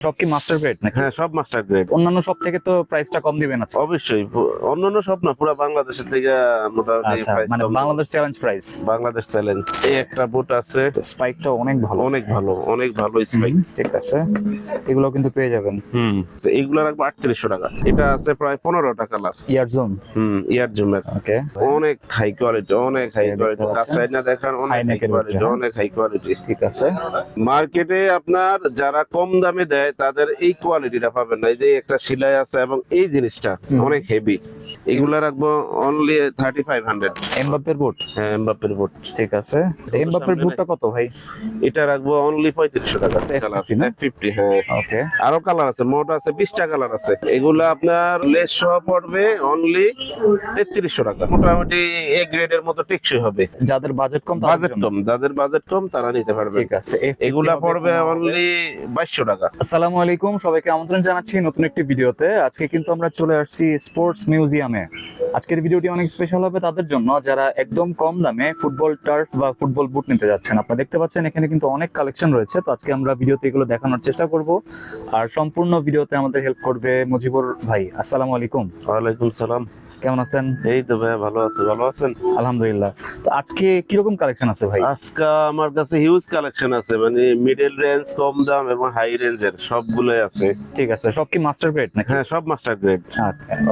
সব কি master grade নাকি? হ্যাঁ সব মাস্টার গ্রেড অন্যান্য সব থেকে তো প্রাইসটা কম দিবেন আছে অবশ্যই অন্যান্য সব না পুরো বাংলাদেশের থেকে মোটামুটি আচ্ছা price মানে Bangladesh challenge price Bangladesh challenge এই একটা বুট আছে। স্পাইকটা অনেক ভালো। অনেক ভালো অনেক ভালো স্পাইক ঠিক আছে। এগুলো কিন্তু পেয়ে যাবেন। হুম তো এইগুলো রাখব আটত্রিশশো টাকা। এটা আছে প্রায় পনেরোটা কালার ইয়ার জোন হুম ইয়ার জুমের ওকে। অনেক হাই কোয়ালিটি অনেক হাই কোয়ালিটি? কাছে না দেখান অনেক হাই কোয়ালিটি হ্যাঁ? অনেক হাই কোয়ালিটি ঠিক আছে। মার্কেটে আপনার যারা কম দামে দেয় তাদের এই কোয়ালিটিটা পাবেন না। এই যে একটা সেলাই আছে এবং এই জিনিসটা অনেক হেভি এগুলা রাখব অনলি থার্টি ফাইভ হান্ড্রেড এমবাপ্পের বুট হ্যাঁ এমবাপ্পের বুট ঠিক আছে। এমবাপ্পের সামনে বুটটা কত ভাই? এটা রাখব অনলি পঁয়ত্রিশশো টাকা। কালার F50 না? ফিফটি হ্যাঁ। ওকে। আরও কালার আছে মোট আছে বিশটা কালার আছে। এগুলা আপনার লেস সহ পড়বে অনলি তেত্রিশশো টাকা। মোটামুটি এ গ্রেডের মতো টেকসই হবে। যাদের বাজেট কম বাজেট কম যাদের বাজেট কম তারা নিতে পারবে। ঠিক আছে এগুলা পড়বে অনলি বাইশশো টাকা। আসসালামু আলাইকুম। সবাইকে আমন্ত্রণ জানাচ্ছি নতুন একটি ভিডিওতে। আজকে কিন্তু আমরা চলে আসছি স্পোর্টস মিউজিয়ামে। আজকের ভিডিওটি অনেক স্পেশাল হবে তাদের জন্য। যারা একদম কম দামে ফুটবল টার্ফ বা ফুটবল বুট নিতে যাচ্ছেন, আপনারা দেখতে পাচ্ছেন এখানে কিন্তু অনেক কালেকশন রয়েছে। তো আজকে আমরা ভিডিওতে এগুলো দেখানোর চেষ্টা করব। আর সম্পূর্ণ ভিডিওতে আমাদের হেল্প করবে মুজিবুর ভাই। আসসালামু আলাইকুম। ওয়ালাইকুম সালাম। কেমন আছেন? এই তো ভাই ভালো আছে ভালো আছেন? আলহামদুলিল্লাহ। তো আজকে কীরকম কালেকশন আছে ভাই? আজকে আমার কাছে হিউজ কালেকশন আছে মানে মিডল রেঞ্জ কম দাম এবং হাই রেঞ্জের সবগুলোই আছে। ঠিক আছে সব কি মাস্টার গ্রেড নাকি? হ্যাঁ সব মাস্টার গ্রেড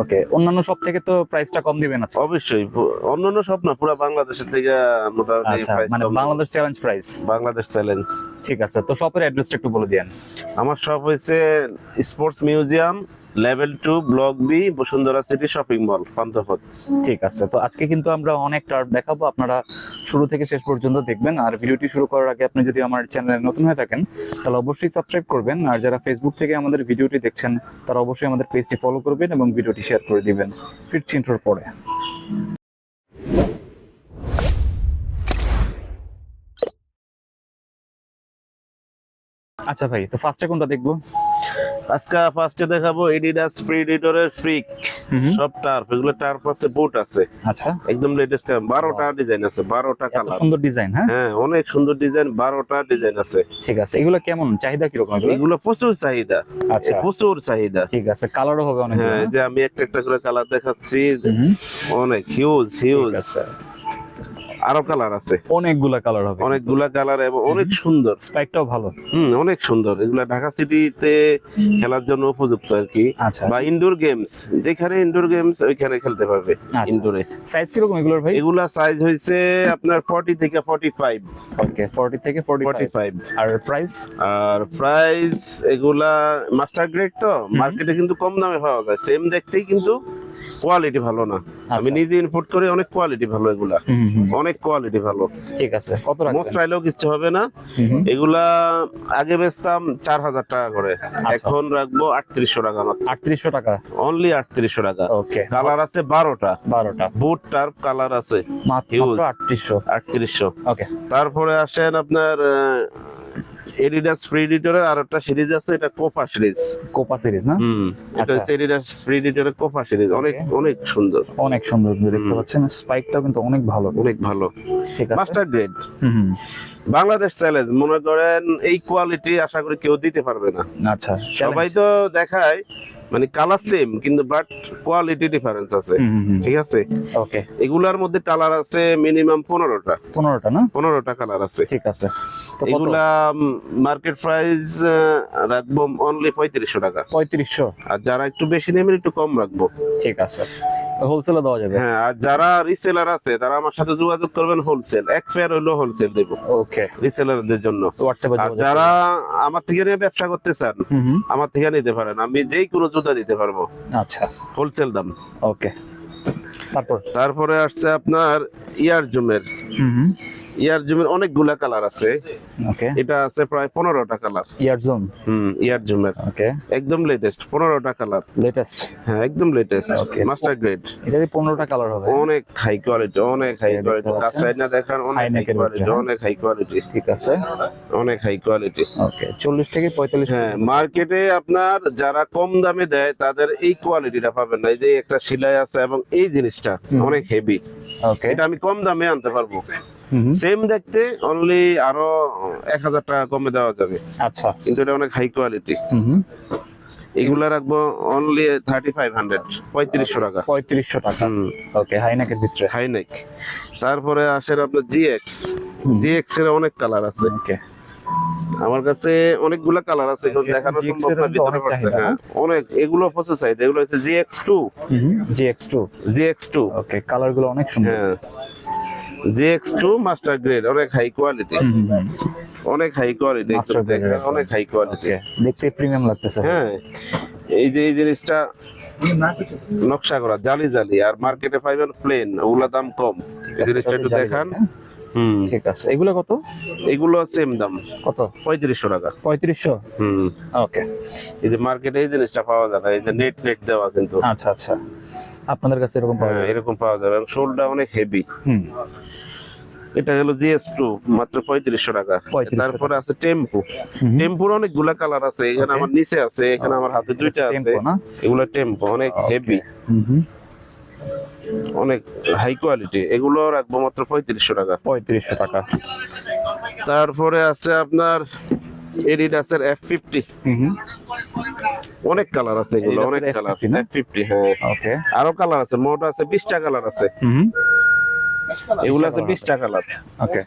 ওকে অন্যান্য সব থেকে তো প্রাইসটা কম দিবেন আছে অবশ্যই অন্যান্য সব না পুরো বাংলাদেশের থেকে মোটামুটি আচ্ছা প্রাইস মানে Bangladesh challenge price Bangladesh challenge ঠিক আছে তো শপের অ্যাড্রেসটা একটু বলে দিয়েন। আমার শপ হয়েছে sports museum level two block B Bashundhara city shopping mall Panthapath. ঠিক আছে, তো আজকে কিন্তু আমরা অনেক টার্ফ দেখাবো, আপনারা শুরু থেকে শেষ পর্যন্ত দেখবেন, আর ভিডিওটি শুরু করার আগে আপনি যদি আমার চ্যানেলে নতুন হয়ে থাকেন, তাহলে অবশ্যই সাবস্ক্রাইব করবেন, আর যারা ফেসবুক থেকে আমাদের ভিডিওটি দেখছেন, তারা অবশ্যই আমাদের পেজটি ফলো করবেন এবং ভিডিওটি শেয়ার করে দিবেন। ফিরছি ইন্ট্রোর পরে। আচ্ছা ভাই তো ফার্স্টে কোনটা দেখব? আজকে ফার্স্টে দেখাবো এডিডাস প্রিডিটরের ফ্রিক সব টার্ফ এগুলো টার্ফ আছে বুট আছে। আচ্ছা। একদম লেটেস্ট বারোটা ডিজাইন আছে বারোটা এত কালার সুন্দর ডিজাইন হ্যাঁ? হ্যাঁ অনেক সুন্দর ডিজাইন বারোটা ডিজাইন আছে। ঠিক আছে এগুলো কেমন? চাহিদা কীরকম এগুলো? এগুলো প্রচুর চাহিদা। আচ্ছা। প্রচুর চাহিদা। ঠিক আছে কালারও হবে অনেক হ্যাঁ এই যে আমি একটা একটা করে কালার দেখাচ্ছি। অনেক হিউজ হিউজ আছে। আরও কালার আছে। অনেকগুলা কালার হবে অনেকগুলা কালার এবং অনেক সুন্দর। স্পাইকটাও ভালো। হুম অনেক সুন্দর। এগুলা ঢাকা সিটিতে খেলার জন্য উপযুক্ত আর কি। আচ্ছা। বা ইনডোর গেমস যেখানে ইনডোর গেমস ওইখানে খেলতে পারবে আচ্ছা। ইনডোরে সাইজ কীরকম এগুলোর ভাই? এগুলা সাইজ হয়েছে আপনার ফর্টি থেকে ফর্টি ফাইভ ওকে 40 থেকে 45 ফর্টি ফাইভ আর প্রাইস আর প্রাইস এগুলা মাস্টার গ্রেড তো। মার্কেটে কিন্তু কম দামে পাওয়া যায়। সেম দেখতেই কিন্তু কোয়ালিটি ভালো না। আমি নিজে ইনপুট করে অনেক কোয়ালিটি ভালো এগুলা। অনেক কোয়ালিটি ভালো। ঠিক আছে। কত রাখবেন? মোস্টাইলেও কিছু হবে না। এগুলা আগে বেচতাম চার হাজার টাকা করে। এখন রাখব আটত্রিশশো টাকা মাত্র। 3800 টাকা? অনলি আটত্রিশশো টাকা। ওকে কালার আছে বারোটা। 12টা বুট টার্প কালার আছে। মাত্র Huge। 3800 আটত্রিশশো। ওকে তারপরে আসেন আপনার এডিডাস ফ্রি এডিটরের আর একটা সিরিজ আছে এটা কোফা সিরিজ কোপা সিরিজ না? এটা আচ্ছা। হচ্ছে এডিডাস ফ্রি এডিটরের কোফা সিরিজ অনেক অনেক সুন্দর। অনেক সুন্দর দেখতে পাচ্ছেন স্পাইকটাও কিন্তু অনেক ভালো। অনেক ভালো। মাস্টার গ্রেড বাংলাদেশ চ্যালেঞ্জ মনে করেন এই কোয়ালিটি আশা করি কেউ দিতে পারবে না। আচ্ছা সবাই তো দেখায় মানে কালার সেম কিন্তু বাট কোয়ালিটি ডিফারেন্স আছে। ঠিক আছে? ওকে এগুলার মধ্যে কালার আছে মিনিমাম পনেরোটা। 15টা না? পনেরোটা কালার আছে। ঠিক আছে। এগুলা মার্কেট প্রাইস রাখব অনলি পঁয়ত্রিশশো টাকা। 3500 আর যারা একটু বেশি নেবেন একটু কম রাখব। ঠিক আছে। হোলসেলে দেওয়া যাবে? হ্যাঁ আর যারা রিসেলার আছে তারা আমার সাথে যোগাযোগ করবেন হোলসেল এক ফেয়ার হইলেও হোলসেল দেবো। ওকে রিসেলারদের জন্য। আর যারা আমার থেকে নিয়ে ব্যবসা করতে চান আমার থেকে নিতে পারেন। আমি যেই কোনো জুতা দিতে পারব। আচ্ছা। হোলসেল দাম। ওকে তারপর? তারপরে আসছে আপনার ইয়ার জুমের হুম। ইয়ার জুমের অনেকগুলা কালার আছে। ওকে। এটা আছে প্রায় পনেরোটা কালার। ইয়ার জুম? হুম ইয়ার জুমের। ওকে। একদম লেটেস্ট পনেরোটা কালার। লেটেস্ট হ্যাঁ একদম লেটেস্ট Okay. মাস্টার গ্রেড এটারই পনেরোটা কালার হবে? অনেক হাই কোয়ালিটি অনেক হাই কোয়ালিটি পাচ্ছেন? কাছে না দেখান অনেক হাই কোয়ালিটি হ্যাঁ? অনেক হাই কোয়ালিটি ঠিক আছে। অনেক হাই কোয়ালিটি ওকে চল্লিশ থেকে পঁয়তাল্লিশ হ্যাঁ মার্কেটে আপনার যারা কম দামে দেয় তাদের এই কোয়ালিটিটা পাবেন না। এই যে একটা সেলাই আছে এবং এই জিনিসটা অনেক হেভি ওকে এটা আমি কম দামে আনতে পারব। সেম দেখতে অনলি আরও এক হাজার টাকা কমে দেওয়া যাবে। আচ্ছা। কিন্তু এটা অনেক হাই কোয়ালিটি। এগুলা রাখব অনলি থার্টি ফাইভ হান্ড্রেড পঁয়ত্রিশশো টাকা। পঁয়ত্রিশশো টাকা। ওকে হাইনেকের ভিতরে। হাই নেক তারপরে আসেন আপনার জিএক্স জিএক্স এর অনেক কালার আছে। ওকে আমার কাছে অনেকগুলা কালার আছে এগুলো দেখানো সম্ভব না ভিতরে চাহিদা, হ্যাঁ। অনেক এগুলো প্রচুর চাহিদা এগুলো হচ্ছে GX two GX two GX two okay কালারগুলো অনেক সুন্দর। হ্যাঁ। জিএক্স টু মাস্টার গ্রেড অনেক হাই কোয়ালিটি। অনেক হাই কোয়ালিটি অনেক হাই কোয়ালিটি দেখতে প্রিমিয়াম লাগতেছে। হ্যাঁ এই যে এই জিনিসটা নকশা করা জালি জালি আর মার্কেটে পাইবেন প্লেন ওগুলা দাম কম। এই জিনিসটা একটু দেখান। হুম। ঠিক আছে এগুলো কত? এগুলো সেম দাম। কত? পঁয়ত্রিশশো টাকা। পঁয়ত্রিশশো? হুম। ওকে এই যে মার্কেটে এই জিনিসটা পাওয়া যাবে এই যে নেট নেট দেওয়া কিন্তু। আচ্ছা আচ্ছা। আপনাদের কাছে এরকম পাওয়া হ্যাঁ, যাবে? এরকম পাওয়া যাবে। শোলটা অনেক হেভি হুম। এটা হলো জিএস টু মাত্র পঁয়ত্রিশশো টাকা। 3500 তারপরে আছে টেম্পু। টেম্পুর অনেকগুলা কালার আছে। এখানে আমার নিচে আছে এখানে আমার হাতে দুইটা আছে। এগুলো টেম্পো অনেক হেভি অনেক হাই কোয়ালিটি এগুলো রাখব মাত্র পঁয়ত্রিশশো টাকা। পঁয়ত্রিশশো টাকা। তারপরে আছে আপনার এডিডাসের এফ ফিফটি অনেক কালার আছে এগুলো অনেক কালার F50 না? ফিফটি হ্যাঁ। ওকে আরও কালার আছে মোট আছে বিশটা কালার আছে। এগুলো আছে বিশটা কালার ওকে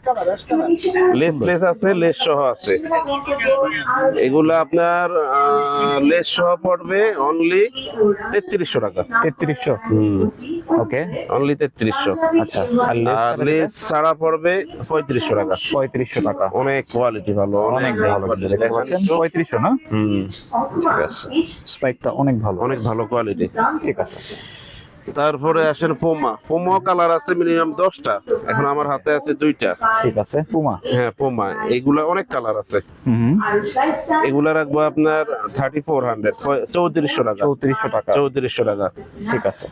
লেস লেস আছে লেস সহ আছে। এগুলো আপনার লেস সহ পড়বে অনলি তেত্রিশশো টাকা। তেত্রিশশো? হুম। ওকে অনলি তেত্রিশশো। আচ্ছা আর লেস লেস ছাড়া পড়বে পঁয়ত্রিশশো টাকা। পঁয়ত্রিশশো টাকা। অনেক কোয়ালিটি ভালো অনেক ভালো দেখতে পাচ্ছেন? পঁয়ত্রিশশো না? হুম ঠিক আছে। স্পাইকটা অনেক ভালো। অনেক ভালো কোয়ালিটি ঠিক আছে। তারপরে আসেন পোমা পোমা কালার আছে মিনিমাম দশটা। এখন আমার হাতে আছে দুইটা। ঠিক আছে। পোমা হ্যাঁ পোমা এগুলা অনেক কালার আছে। এগুলা রাখব আপনার থার্টি ফোর হান্ড্রেড চৌত্রিশশো টাকা। চৌত্রিশশো টাকা। চৌত্রিশশো টাকা। ঠিক আছে।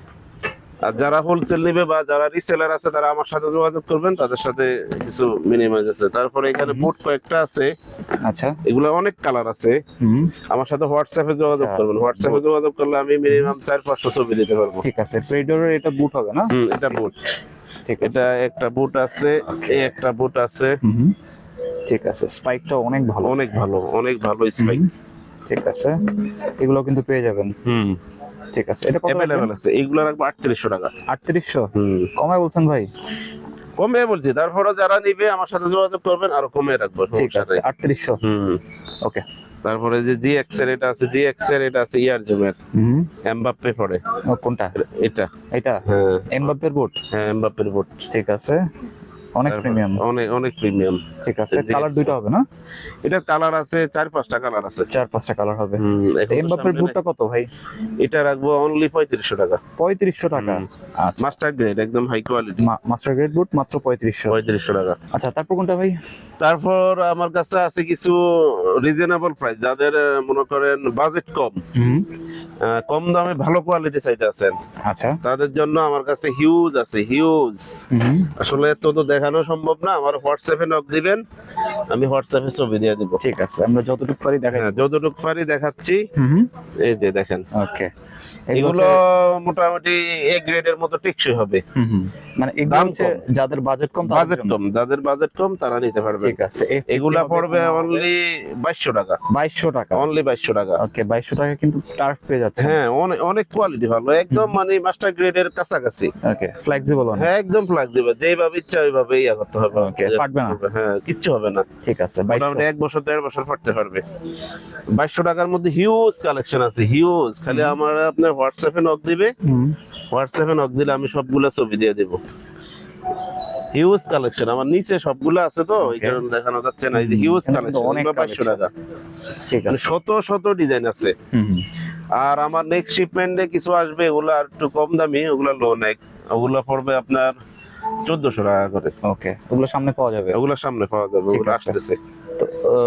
আর যারা হোলসেল নেবে বা যারা রিসেলার আছে তারা আমার সাথে যোগাযোগ করবেন তাদের সাথে কিছু মিনিমাইজ আছে। তারপরে এখানে বুট কয়েকটা আছে। আচ্ছা। এগুলো অনেক কালার আছে। আমার সাথে হোয়াটসঅ্যাপে যোগাযোগ আচ্ছা, করবেন। হোয়াটসঅ্যাপে যোগাযোগ করলে আমি মিনিমাম চার পাঁচশো ছবি দিতে পারব। ঠিক আছে। প্রেডরের এটা বুট হবে না? হুম এটা বুট ঠিক আছে। এটা একটা বুট আছে এই একটা বুট আছে। ঠিক আছে। স্পাইকটা অনেক ভালো। অনেক ভালো অনেক ভালো স্পাইক ঠিক আছে। এগুলো কিন্তু পেয়ে যাবেন। হুম। ঠিক আছে। এটা কত অ্যাভেলেবেল আছে। এইগুলো রাখব আটত্রিশশো টাকা। আটত্রিশশো? হুম। কমায় বলছেন ভাই? কমে বলছি। তারপরে যারা নিবে আমার সাথে যোগাযোগ করবেন আরও কমে রাখব ঠিক আছে নেই। আটত্রিশশো। হুম। ওকে। তারপরে যে জি এক্সের এটা আছে জি এক্সের এটা আছে ইয়ার জুমের। এমবাপ্পে পড়ে কোনটা? এটা। এটা? হ্যাঁ। এমবাপ্পের বুট? হ্যাঁ এমবাপ্পের বুট। ঠিক আছে। অনেক প্রিমিয়াম অনেক অনেক প্রিমিয়াম ঠিক আছে কালার হবে না? এটার কালার আছে চার পাঁচটা কালার আছে। চার পাঁচটা কালার হবে। এমবাপ্পের বুটটা কত ভাই? এটা রাখব অনলি পঁয়ত্রিশশো টাকা। পঁয়ত্রিশশো টাকা। আচ্ছা। মাস্টার গ্রেড একদম high quality master grade boot মাত্র পঁয়ত্রিশশো। পঁয়ত্রিশশো টাকা। আচ্ছা তারপর কোনটা ভাই? তারপর আমার কাছে আছে কিছু রিজনেবল প্রাইস যাদের মনে করেন বাজেট কম। কম দামে ভালো কোয়ালিটি চাইতে আছেন আচ্ছা। তাদের জন্য আমার কাছে হিউজ আছে হিউজ আসলে তো তো দেখানো সম্ভব না আমার হোয়াটসঅ্যাপে নক দিবেন আমি হোয়াটসঅ্যাপে ছবি দিয়ে দিব। ঠিক আছে আমরা যতটুকু পারি দেখাই হ্যাঁ যতটুকু পারি দেখাচ্ছি। এই যে দেখেন। ওকে এগুলো মোটামুটি এ গ্রেডের মতো টেকসই হবে। মানে দাম যাদের বাজেট কম বাজেট কম যাদের বাজেট কম তারা নিতে পারবে। ঠিক আছে এগুলা পড়বে অনলি বাইশশো টাকা। বাইশশো টাকা। অনলি বাইশশো টাকা। ওকে বাইশশো টাকা কিন্তু টার্ফ পেয়ে যাচ্ছে। হ্যাঁ অনেক অনেক কোয়ালিটি ভালো। একদম মানে মাস্টার গ্রেডের কাছাকাছি। ওকে ফ্লেক্সিবল হ্যাঁ একদম ফ্লাগ দিবে যেভাবে ইচ্ছা ওইভাবে ইয়া করতে হবে ফাটবে না? হ্যাঁ কিচ্ছু হবে না। ঠিক আছে মোটামুটি এক বছর দেড় বছর ফাটতে পারবে। বাইশশো টাকার মধ্যে হিউজ কালেকশন আছে হিউজ খালি আমার আপনার হোয়াটসঅ্যাপে নক দিবে। হোয়াটসঅ্যাপে নক দিলে আমি সবগুলা ছবি দিয়ে দেবো। হিউজ কালেকশন আমার নিচে সবগুলো আছে তো এই কারণে দেখানো যাচ্ছে না এই যে হিউজ কালেকশন অনেক টাকা। ঠিক মানে আছে। শত শত ডিজাইন আছে। আর আমার নেক্সট শিপমেন্টে কিছু আসবে ওগুলো আর একটু কম দামি ওগুলো লো নেক ওগুলো পড়বে আপনার চোদ্দশো টাকা করে। ওকে ওগুলো সামনে পাওয়া যাবে। ওগুলো সামনে পাওয়া যাবে ওগুলো আসতেছে।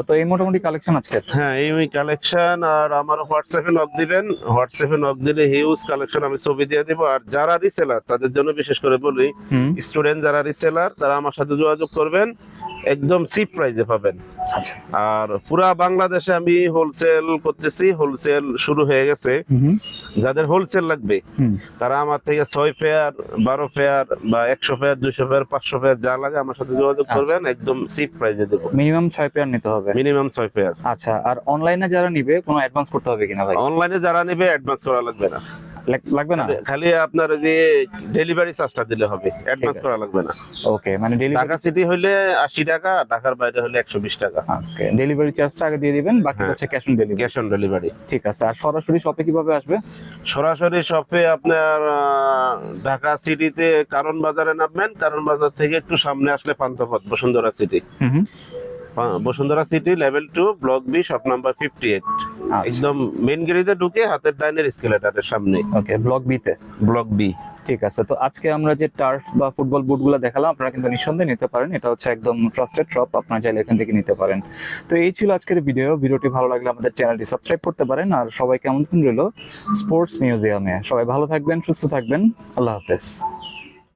তো এই মোটামুটি কালেকশন আজকে? হ্যাঁ এই কালেকশন আর আমার হোয়াটসঅ্যাপে নক দিবেন। হোয়াটসঅ্যাপে নক দিলে হিউজ কালেকশন আমি ছবি দিয়ে দিব। আর যারা রিসেলার তাদের জন্য বিশেষ করে বলি স্টুডেন্ট যারা রিসেলার তারা আমার সাথে যোগাযোগ করবেন। একদম চিপ প্রাইসে পাবেন। আচ্ছা। আর পুরা বাংলাদেশে আমি হোলসেল করতেছি হোলসেল শুরু হয়ে গেছে। যাদের হোলসেল লাগবে তারা আমার থেকে ছয় পেয়ার বারো পেয়ার বা একশো পেয়ার দুইশো পেয়ার পাঁচশো পেয়ার যা লাগে আমার সাথে যোগাযোগ আচ্ছা। করবেন একদম চিপ প্রাইসে দেবো। মিনিমাম ছয় পেয়ার নিতে হবে। মিনিমাম ছয় পেয়ার আচ্ছা আর অনলাইনে যারা নিবে কোনো অ্যাডভান্স করতে হবে কিনা ভাই? অনলাইনে যারা নিবে অ্যাডভান্স করা লাগবে না। লাগবে না? খালি আপনার যে ডেলিভারি চার্জটা দিলে হবে অ্যাডভান্স করা লাগবে না। ওকে মানে ডেলিভারি ঢাকা সিটি হইলে আশি টাকা ঢাকার বাইরে হলে একশো বিশ টাকা। ওকে ডেলিভারি চার্জটা আগে দিয়ে দিবেন বাকি হ্যাঁ। হচ্ছে cash on delivery cash on delivery ঠিক আছে আর সরাসরি শপে কীভাবে আসবে? সরাসরি শপে আপনার ঢাকা সিটিতে কারণ বাজারে নামবেন কারণ বাজার থেকে একটু সামনে আসলে Panthapath Bashundhara city hmm Bashundhara city level two block B shop number fifty eight একদম মেন গেরিতে ঢুকে হাতের ডাইনের স্কেলেটারের সামনে। ওকে ব্লক বিতে ব্লক বি ঠিক আছে তো আজকে আমরা যে টার্ফ বা ফুটবল বুটগুলো দেখালাম আপনারা কিন্তু নিঃসন্দেহে নিতে পারেন। এটা হচ্ছে একদম ট্রাস্টেড শপ আপনারা চাইলে এখান থেকে নিতে পারেন। তো এই ছিল আজকের ভিডিও ভিডিওটি ভালো লাগলে আমাদের চ্যানেলটি সাবস্ক্রাইব করতে পারেন। আর সবাইকে আমন্ত্রণ রইল? স্পোর্টস মিউজিয়ামে সবাই ভালো থাকবেন সুস্থ থাকবেন। আল্লাহ হাফেজ।